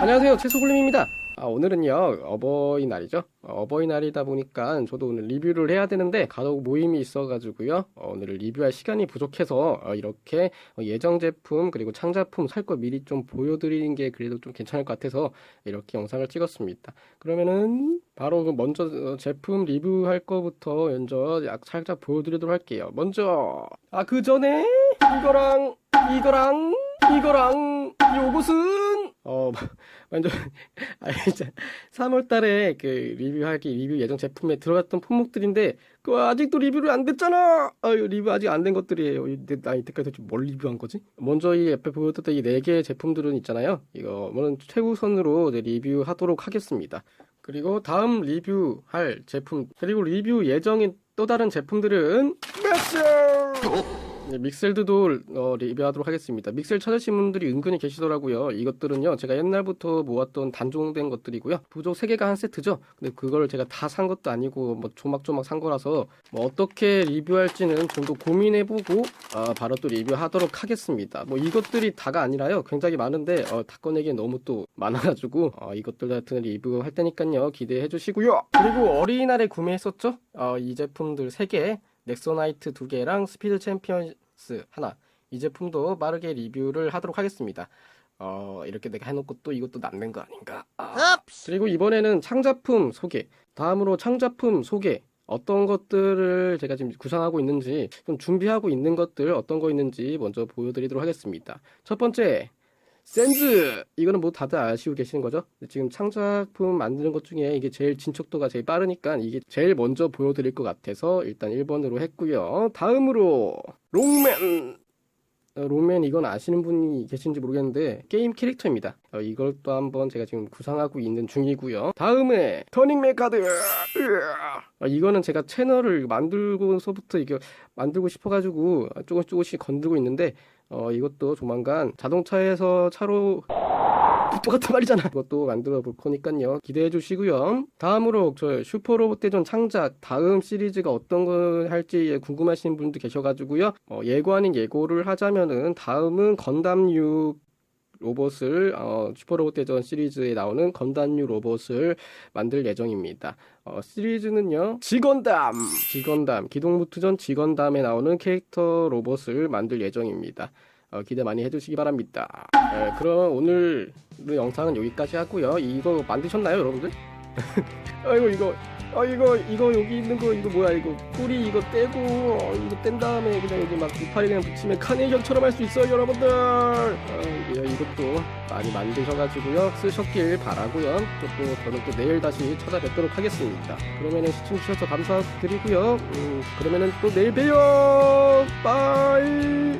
안녕하세요. 채소골림입니다. 아, 오늘은요 어버이날이죠? 어, 어버이날이다 보니까 저도 오늘 리뷰를 해야 되는데 가족 모임이 있어가지고요 어, 오늘 리뷰할 시간이 부족해서 어, 이렇게 어, 예정 제품 그리고 창작품 살 거 미리 좀 보여드리는 게 그래도 좀 괜찮을 것 같아서 이렇게 영상을 찍었습니다. 그러면은 바로 그 먼저 어, 제품 리뷰할 거부터 먼저 약 살짝 보여드리도록 할게요. 먼저! 아 그 전에 이거랑 이거랑 이거랑 요것은 어 완전 아 진짜 3월 달에 그 리뷰하기 리뷰 예정 제품에 들어갔던 품목들인데 그 아직도 리뷰를 안 됐잖아. 아유 리뷰 아직 안 된 것들이에요. 나 이때까지 뭘 리뷰한 거지? 먼저 이 옆에 보여드렸던 이 네 개의 제품들은 있잖아요. 이거는 최우선으로 이제 리뷰하도록 하겠습니다. 그리고 다음 리뷰할 제품 그리고 리뷰 예정인 또 다른 제품들은 맥스! 네, 믹셀드도 어, 리뷰하도록 하겠습니다. 믹셀 찾으신 분들이 은근히 계시더라고요. 이것들은요, 제가 옛날부터 모았던 단종된 것들이고요. 부족 3개가 한 세트죠. 근데 그걸 제가 다 산 것도 아니고, 뭐 조막조막 산 거라서, 뭐 어떻게 리뷰할지는 좀 더 고민해보고, 어, 바로 또 리뷰하도록 하겠습니다. 뭐 이것들이 다가 아니라요. 굉장히 많은데, 어, 다 꺼내기엔 너무 또 많아가지고, 어, 이것들 같은 리뷰할 테니까요. 기대해 주시고요. 그리고 어린이날에 구매했었죠? 어, 이 제품들 3개. 넥소나이트 두 개랑 스피드 챔피언스 하나 이 제품도 빠르게 리뷰를 하도록 하겠습니다. 어 이렇게 내가 해놓고 또 이것도 남는 거 아닌가? 아. 그리고 이번에는 창작품 소개. 다음으로 창작품 소개. 어떤 것들을 제가 지금 구상하고 있는지 좀 준비하고 있는 것들 어떤 거 있는지 먼저 보여드리도록 하겠습니다. 첫 번째 센즈 이거는 뭐 다들 아시고 계시는 거죠? 지금 창작품 만드는 것 중에 이게 제일 진척도가 제일 빠르니까 이게 제일 먼저 보여드릴 것 같아서 일단 1번으로 했고요. 다음으로 롱맨 어, 롱맨 이건 아시는 분이 계신지 모르겠는데 게임 캐릭터입니다. 어, 이걸 또 한번 제가 지금 구상하고 있는 중이고요. 다음에 터닝맨 카드 어, 이거는 제가 채널을 만들고서부터 이게 만들고 싶어가지고 조금씩 조금씩 건들고 있는데 어, 이것도 조만간 자동차에서 차로 똑같은 말이잖아. 이것도 만들어 볼 거니까요. 기대해 주시고요. 다음으로 저 슈퍼로봇 대전 창작 다음 시리즈가 어떤 걸 할지 궁금하신 분도 계셔가지고요. 어, 예고 아닌 예고를 하자면은 다음은 건담류 로봇을 어, 슈퍼로봇 대전 시리즈에 나오는 건담류 로봇을 만들 예정입니다. 어, 시리즈는요 지건담, 지건담, 기동무투전 지건담에 나오는 캐릭터 로봇을 만들 예정입니다. 어, 기대 많이 해주시기 바랍니다. 에, 그럼 오늘 영상은 여기까지 하고요. 이거 만드셨나요, 여러분들? 아이고 이거, 아 이거 이거 여기 있는 거 이거 뭐야 이거 뿌리 이거 떼고 어, 이거 뗀 다음에 그냥 여기 막 이파리 그냥 붙이면 카네이션처럼 할 수 있어요, 여러분들. 어, 예, 이것도 많이 만드셔가지고요 쓰셨길 바라고요. 또, 또 저는 또 내일 다시 찾아뵙도록 하겠습니다. 그러면은 시청 주셔서 감사드리고요. 음, 그러면은 또 내일 봬요. 빠이.